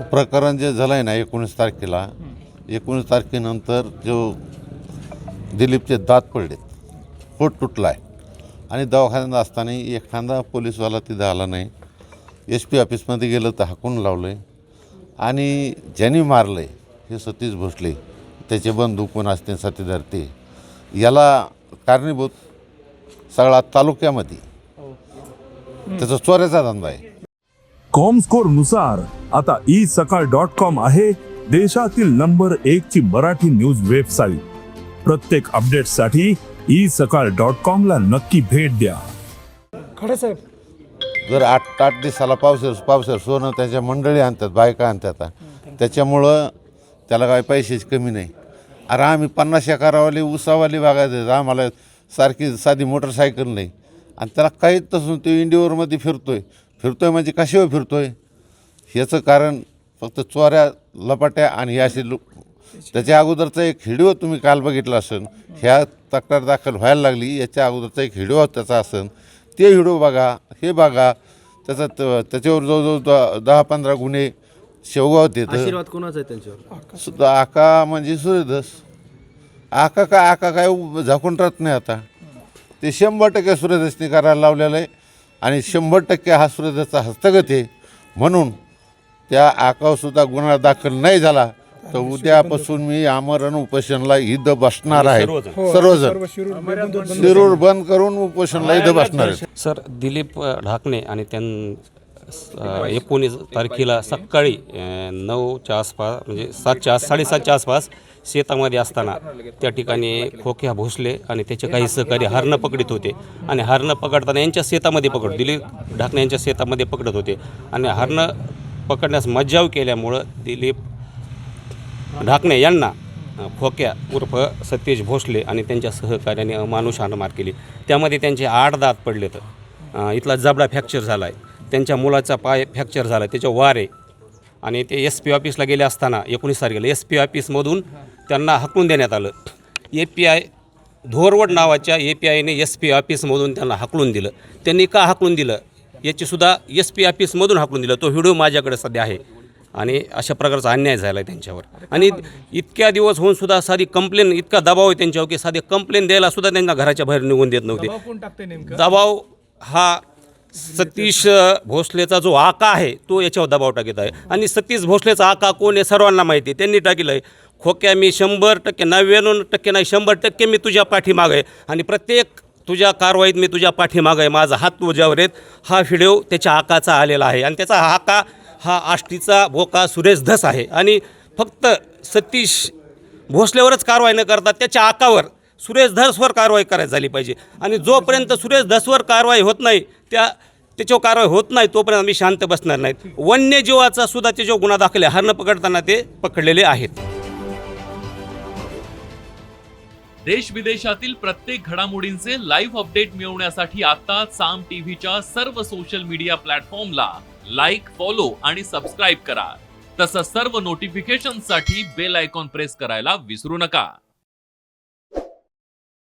प्रकरण जे झालं आहे ना एकोणीस तारखेला एकोणीस तारखेनंतर जो दिलीपचे दात पडलेत पोट तुटला आहे आणि दवाखान्यात असताना एखादा पोलीसवाला तिथं आला नाही. एस पी ऑफिसमध्ये गेलं तर हाकून लावलं आहे आणि ज्यांनी मारलं आहे हे सतीश भोसले त्याचे बंधू कोण असते साथीदार ते याला कारणीभूत सगळा तालुक्यामध्ये. त्याचा चोऱ्याचा धंदा आहे. कॉमस्कोरनुसार आता ई सकाळ डॉट कॉम आहे देशातील नंबर एक ची मराठी न्यूज वेबसाईट प्रत्येक अपडेटसाठी ई सकाळ डॉट कॉम ला नक्की भेट द्या. खडे साहेब. जर आठ आठ दिवसाला पावसर पावसर सोनं त्याच्या मंडळी आणतात बायका आणतात त्याच्यामुळं त्याला काय पैशाची कमी नाही. अरे आम्ही पन्नास एकरावाली उसावाली बागायचे आम्हाला सारखी साधी मोटरसायकल नाही. आणि त्याला काहीच तसं तो इंडिओरमध्ये फिरतोय. फिरतोय म्हणजे कशावर फिरतोय? ह्याचं कारण फक्त चोऱ्या लपाट्या आणि हे असे लोक त्याच्या अगोदरचा एक व्हिडिओ तुम्ही काल बघितला असेल ह्या तक्रार दाखल व्हायला लागली याच्या अगोदरचा एक व्हिडिओ त्याचा असेल ते व्हिडिओ बघा हे बघा त्याचा त्याच्यावर जवळजवळ द- दहा पंधरा गुन्हे शेवगावात येतं आशीर्वाद कोणाचा आहे त्यांच्यावर? सुद्धा आका म्हणजे सूर्यदास आका काय आका काय झाकून राहत नाही आता. ते शंभर टक्के सूर्यदासने करायला लावलेलं आहे. आणि शंभर टक्के हा सूर्यदासचा हस्तगत आहे. म्हणून त्या आकावसुद्धा गुन्हा दाखल नाही झाला तर उद्यापासून मी आमरण उपोषणला इथं बसणार आहे. सर्वजण. सर्व शिरूर बंद करून उपोषणला इथं बसणार आहे सर दिलीप ढाकणे आणि त्यां एकोणीस तारखेला सकाळी नऊच्या आसपास म्हणजे सातच्या आस साडेसातच्या आसपास शेतामध्ये असताना त्या ठिकाणी खोक्या भोसले आणि त्याचे काही सहकारी हरणं पकडत होते. आणि हरणं पकडताना यांच्या शेतामध्ये पकड दिलीप ढाकणे यांच्या शेतामध्ये पकडत होते. आणि हरणं पकडण्यास मज्जाव केल्यामुळं दिलीप ढाकणे यांना खोक्या उर्फ सतीश भोसले आणि त्यांच्या सहकार्याने अमानुष हाणमार केली. त्यामध्ये त्यांचे आठ दात पडलेत. इथला जबडा फ्रॅक्चर झाला आहे त्यांच्या मुलाचा पाय फ्रॅक्चर झाला आहे त्याच्या वारे. आणि ते एस पी ऑफिसला गेले असताना एकोणीस तारखेला एस पी ऑफिसमधून त्यांना हाकलून देण्यात आलं. ए पी आय धोरवड नावाच्या ए पी आयने एस पी ऑफिसमधून त्यांना हाकलून दिलं. त्यांनी का हाकलून दिलं? याचीसुद्धा एस पी ऑफिसमधून हाकलून दिलं. तो व्हिडिओ माझ्याकडे सध्या आहे. आणि अशा प्रकारचा अन्याय झाला आहे त्यांच्यावर. आणि इतक्या दिवस होऊन सुद्धा साधी कंप्लेन इतका दबाव आहे त्यांच्यावर की साधी कंप्लेन द्यायला सुद्धा त्यांना घराच्या बाहेर निघून देत नव्हते. दबाव हा सतीश भोसलेचा जो आका आहे तो याच्यावर दबाव टाकीत आहे. आणि सतीश भोसलेचा आका कोण आहे सर्वांना माहिती आहे. त्यांनी टाकलं आहे खोक्या मी शंभर टक्के नव्याण्णव टक्के नाही शंभर टक्के मी तुझ्या पाठीमाग आहे. आणि प्रत्येक तुझ्या कारवाईत मी तुझ्या पाठीमाग आहे. माझा हात तुझ्यावर आहेत. हा व्हिडिओ त्याच्या आकाचा आलेला आहे. आणि त्याचा आका हा आष्टीचा भोका सुरेश धस आहे. आणि फक्त सतीश भोसलेवरच कारवाई न करता त्याच्या आकावर सुरेश धसवर कारवाई करायची झाली पाहिजे. आणि जोपर्यंत सुरेश धसवर कारवाई होत नाही त्या त्याच्यावर कारवाई होत नाही तोपर्यंत आम्ही शांत बसणार नाहीत. वन्यजीवाचा सुद्धा त्याच्यावर गुन्हा दाखल आहे हरणं पकडताना ते पकडलेले आहेत. देश विदेशातील प्रत्येक घडामोडींचे लाईव्ह अपडेट मिळवण्यासाठी आता साम टीव्हीच्या सर्व सोशल मीडिया प्लॅटफॉर्मला लाईक फॉलो आणि सबस्क्राईब करा. तसंच सर्व नोटिफिकेशनसाठी बेल आयकॉन प्रेस करायला विसरू नका.